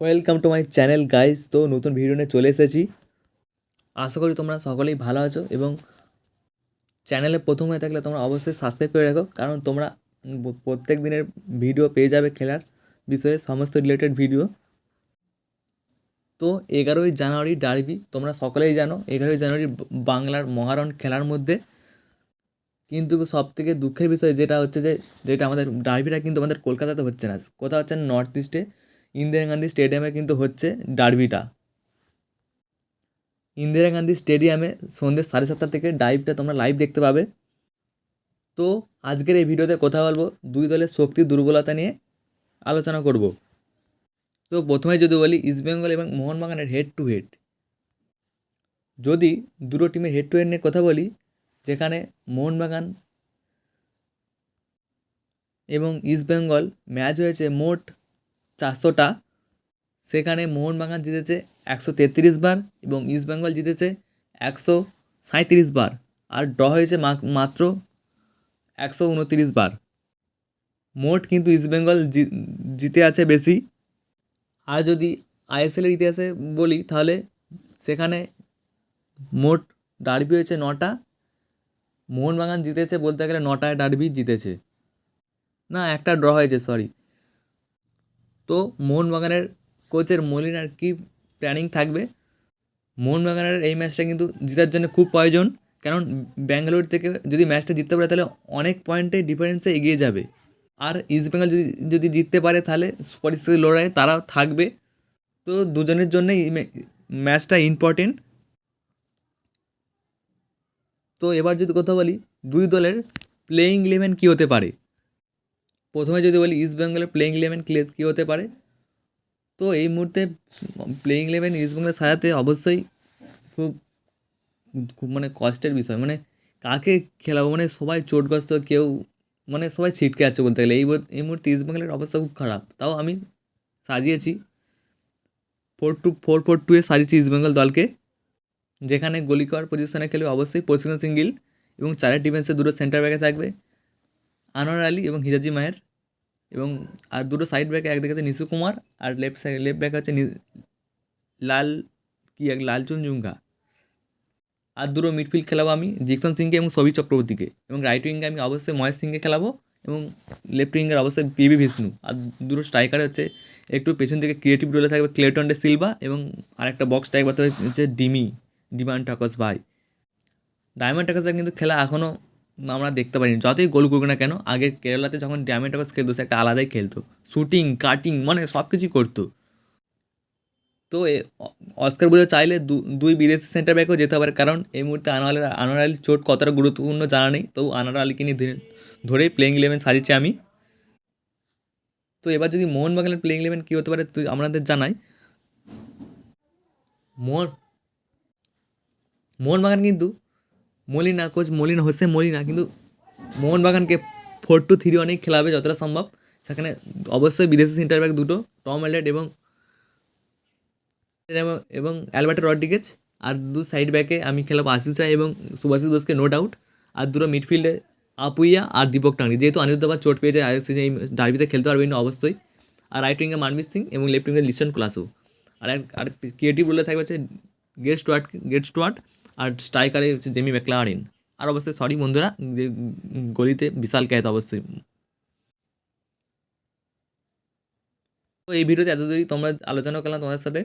Welcome to my channel guys তো নতুন video নিয়ে চলে এসেছি। আশা করি তোমরা সকলেই ভালো আছো এবং চ্যানেলে প্রথম হয়ে থাকলে তোমরা অবশ্যই সাবস্ক্রাইব করে রাখো, কারণ তোমরা প্রত্যেক দিনের ভিডিও পেয়ে যাবে খেলার বিষয়ে সমস্ত রিলেটেড ভিডিও তো এগারোই জানুয়ারি ডার্বি তোমরা সকলেই জানো, এগারোই জানুয়ারি বাংলার মহারণ খেলার মধ্যে। কিন্তু সব থেকে দুঃখের বিষয় যেটা হচ্ছে যে, যেটা আমাদের ডার্বিটা কিন্তু আমাদের কলকাতাতে হচ্ছে না। কোথাও হচ্ছে নর্থ ইস্টে ইন্দিরা গান্ধী স্টেডিয়ামে কিন্তু হচ্ছে ডার্বিটা। ইন্দিরা গান্ধী স্টেডিয়ামে সন্ধ্যে সাড়ে সাতটা থেকে ডাইভটা তোমরা লাইভ দেখতে পাবে। তো আজকের এই ভিডিওতে কথা বলব, দুই দলের শক্তি দুর্বলতা নিয়ে আলোচনা করব। তো প্রথমে যদি বলি ইস্টবেঙ্গল এবং মোহনবাগানের হেড টু হেড যদি দুটো টিমের হেড টু হেড নিয়ে কথা বলি, যেখানে মোহনবাগান এবং ইস্টবেঙ্গল ম্যাচ হয়েছে মোট চারশোটা। সেখানে মোহনবাগান জিতেছে একশো তেত্রিশ বার এবং ইস্টবেঙ্গল জিতেছে একশো সাঁইত্রিশ বার। আর ড্র হয়েছে মাত্র একশো উনত্রিশ বার। মোট কিন্তু ইস্টবেঙ্গল জিতে আছে বেশি। আর যদি আইএসএলের ইতিহাসে বলি, তাহলে সেখানে মোট ডার্বি হয়েছে নটা। মোহনবাগান জিতেছে বলতে গেলে নটায় ডার্বি জিতেছে। না, একটা ড্র হয়েছে, সরি। তো মোহনবাগানের কোচের মলিনার কী প্ল্যানিং থাকবে? মোহনবাগানের এই ম্যাচটা কিন্তু জেতার জন্য খুব প্রয়োজন। কারণ ব্যাঙ্গালোর থেকে যদি ম্যাচটা জিততে পারে, তাহলে অনেক পয়েন্টে ডিফারেন্সে এগিয়ে যাবে। আর ইস্টবেঙ্গল যদি যদি জিততে পারে, তাহলে পরিস্থিতি লড়াইয়ে তারাও থাকবে। তো দুজনের জন্যই এই ম্যাচটা ইম্পর্টেন্ট তো এবার যদি কথা বলি, দুই দলের প্লেয়িং ইলেভেন কী হতে পারে? প্রথমে যদি বলি ইস্ট বেঙ্গলের প্লেয়িং ইলেভেন কী হতে পারে? তো এই মুহূর্তে প্লেয়িং ইলেভেন ইস্ট বেঙ্গলের সাজাতে অবশ্যই খুব খুব মানে কষ্টের বিষয়। মানে কাকে খেলাবো? মানে সবাই চোটগ্রস্ত, কেউ মানে সবাই ছিটকে আছে বলতে গেলে। এই এই মুহূর্তে ইস্ট বেঙ্গলের অবস্থা খুব খারাপ। তাও আমি সাজিয়েছি। Four two four four two এ সাজিয়েছি ইস্ট বেঙ্গল দলকে। যেখানে গলিকর পজিশনে খেলবে অবশ্যই পশ্চিম সিঙ্গিল এবং চারের ডিফেন্সে দুটো সেন্টার ব্যাকে থাকবে। আনোয়ার আলী এবং হিজাজি মায়ের এবং আর দুটো সাইড ব্যাকে একদিকে আছে নিশু কুমার আর লেফট সাইড লেফট ব্যাকে হচ্ছে লাল কি এক, লালচুন জুঙ্গা আর দুটো মিডফিল্ড খেলাবো আমি, জিকসন সিংকে এবং সবি চক্রবর্তীকে। এবং রাইট উইঙ্গে আমি অবশ্যই মহেশ সিংকে খেলাবো এবং লেফট উইঙ্গের অবশ্যই পি পিবি বিষ্ণু। আর দুটো স্ট্রাইকার হচ্ছে একটু পেছন থেকে ক্রিয়েটিভ রোলে থাকবে ক্লেটন ডে সিলভা এবং আরেকটা বক্স স্ট্রাইকার হচ্ছে ডিমি ডিমান্ড টাকস ভাই। ডায়মন্ড টাকাসের কিন্তু খেলা এখনও আমরা দেখতে পারিনি। যতই গোল করুক না কেন আগে কেরালাতে যখন ডায়মন্ড টাকাস খেলতো, সে একটা আলাদাই খেলতো। শুটিং কাটিং মানে সব কিছুই করতো। তো অস্কার বুঝে চাইলে দুই বিদেশি সেন্টার ব্যাকও যেতে পারে, কারণ এই মুহূর্তে আনোয়ার আনোয়ার আলীর চোট কতটা গুরুত্বপূর্ণ জানা নেই। তবু আনোয়ার আলীকে নিয়ে ধরে- ধরেই প্লেইং ইলেভেন সাজিয়েছি আমি। তো এবার যদি মোহনবাগানের প্লেইং ইলেভেন কী হতে পারে, তুই, আমাদের জানাই। মোহন, মোহনবাগান কিন্তু Molina coach Molina Jose Molina কিন্তু মোহনবাগানকে ফোর টু থ্রি অনেক খেলাবে যতটা সম্ভব। সেখানে অবশ্যই বিদেশি সেন্টার ব্যাক দুটো, টম অ্যালেট এবং এবং অ্যালবার্টো রড্রিগেজ। আর দু সাইড ব্যাকে আমি খেলাবো আশিস রায় এবং সুভাষিস বোসকে নো ডাউট আর দুটো মিডফিল্ডে আপুইয়া আর দীপক টাঙ্গি যেহেতু অনিরুদ্ধ আবার চোট পেয়েছে আইএসসি এই ডার্বিতে খেলতে পারবেন না, অবশ্যই। আর রাইট উইঙ্গে মানবির সিং এবং লেফট উইঙ্গে লিস্টন ক্লাসও আর আর ক্রিয়েটিভ রোলে থাকবে হচ্ছে গেট স্টুয়ার্ট গেট স্টুয়ার্ট আর স্ট্রাইকারে হচ্ছে জেমি ম্যাকলারিন আর অবশ্যই সরি বন্ধুরা, যে গলিতে বিশাল ক্যাত অবশ্যই। তো এই ভিডিওতে এত যদি তোমরা আলোচনা করলাম তোমাদের সাথে।